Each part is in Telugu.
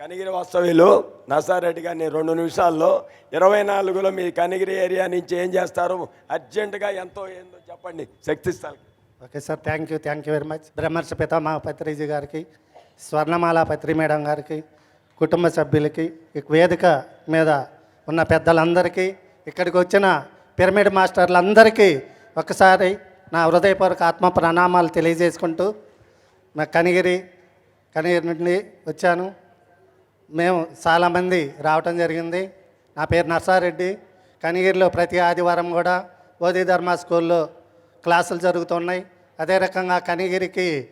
కనిగిరి వాస్తవ్యులు నసారెడ్డి గారిని రెండు నిమిషాల్లో ఇరవై నాలుగులో మీ కనిగిరి ఏరియా నుంచి ఏం చేస్తారు? అర్జెంటుగా ఎంతో ఏందో చెప్పండి. శక్తి స్థలం okay sir thank you thank you very much. Brahmarshi Pitamaha Patriji గారికి స్వర్ణమాల పత్రి మేడం గారికి కుటుంబ సభ్యులకి వేదిక మీద ఉన్న పెద్దలందరికీ ఇక్కడికి వచ్చిన పిరమిడ్ మాస్టర్లందరికీ ఒకసారి నా హృదయపూర్వక ఆత్మ ప్రణామాలు తెలియజేసుకుంటూ నా కనిగిరి కనిగిరి నుండి వచ్చాను. మేము చాలామంది రావటం జరిగింది. నా పేరు నర్సారెడ్డి. కనిగిరిలో ప్రతి ఆదివారం కూడా బోధి ధర్మ స్కూల్లో క్లాసులు జరుగుతున్నాయి. అదే రకంగా కనిగిరికి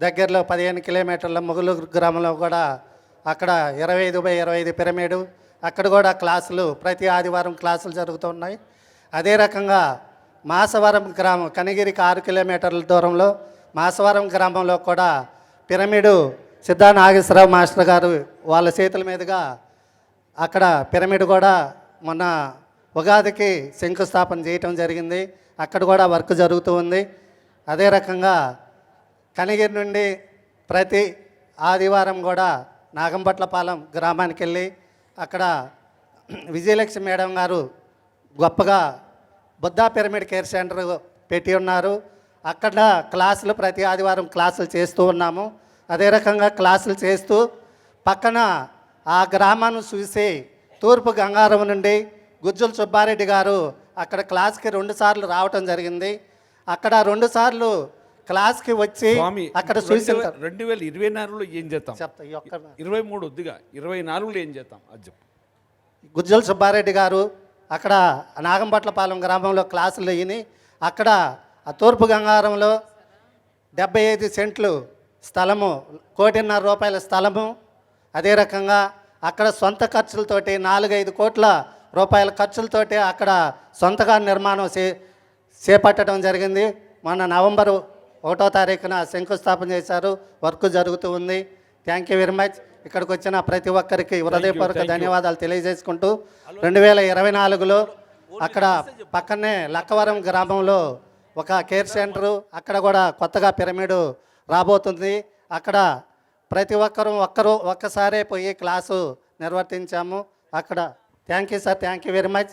దగ్గరలో పదిహేను కిలోమీటర్ల ముగులూరు గ్రామంలో కూడా అక్కడ ఇరవై ఐదు బై ఇరవై ఐదు పిరమిడు. అక్కడ కూడా క్లాసులు ప్రతి ఆదివారం క్లాసులు జరుగుతున్నాయి. అదే రకంగా మాసవరం గ్రామం కనిగిరికి ఆరు కిలోమీటర్ల దూరంలో మాసవరం గ్రామంలో కూడా పిరమిడు సిద్ధా నాగేశ్వరరావు మాస్టర్ గారు వాళ్ళ చేతుల మీదుగా అక్కడ పిరమిడ్ కూడా మొన్న ఉగాదికి శంకుస్థాపన చేయటం జరిగింది. అక్కడ కూడా వర్క్ జరుగుతూ ఉంది. అదే రకంగా కనిగిరి నుండి ప్రతి ఆదివారం కూడా నాగంపట్లపాలెం గ్రామానికి వెళ్ళి అక్కడ విజయలక్ష్మి మేడం గారు గొప్పగా బుద్ధా పిరమిడ్ కేర్ సెంటర్ పెట్టి ఉన్నారు. అక్కడ క్లాసులు ప్రతి ఆదివారం క్లాసులు చేస్తూ ఉన్నాము. అదే రకంగా క్లాసులు చేస్తూ పక్కన ఆ గ్రామాన్ని చూసి తూర్పు గంగారం నుండి గుజ్జుల సుబ్బారెడ్డి గారు అక్కడ క్లాస్కి రెండు సార్లు రావటం జరిగింది. అక్కడ రెండు సార్లు క్లాస్కి వచ్చి అక్కడ రెండు వేల ఇరవై నాలుగులో ఏం చేద్దాం? చెప్తా ఇరవై మూడు వద్దుగా ఇరవై నాలుగులో ఏం చేద్దాం? అది చెప్పు. గుజ్జల సుబ్బారెడ్డి గారు అక్కడ నాగంపట్లపాలెం గ్రామంలో క్లాసులు అయ్యి అక్కడ ఆ తూర్పు గంగారంలో డెబ్బై ఐదు సెంట్లు స్థలము కోటిన్నర రూపాయల స్థలము. అదే రకంగా అక్కడ సొంత ఖర్చులతోటి నాలుగైదు కోట్ల రూపాయల ఖర్చులతోటి అక్కడ సొంతగా నిర్మాణం చే చేపట్టడం జరిగింది. మొన్న నవంబర్ ఒకటో తారీఖున శంకుస్థాపన చేశారు. వర్క్ జరుగుతూ ఉంది. థ్యాంక్ యూ వెరీ మచ్ ఇక్కడికి వచ్చిన ప్రతి ఒక్కరికి హృదయపూర్వక ధన్యవాదాలు తెలియజేసుకుంటూ రెండు వేల ఇరవై నాలుగులో అక్కడ పక్కనే లక్కవరం గ్రామంలో ఒక కేర్ సెంటరు అక్కడ కూడా కొత్తగా పిరమిడ్ రాబోతుంది. అక్కడ ప్రతి ఒక్కరూ ఒక్కరు ఒక్కసారే పోయి క్లాసు నిర్వర్తించాము. అక్కడ thank you sir. Thank you very much.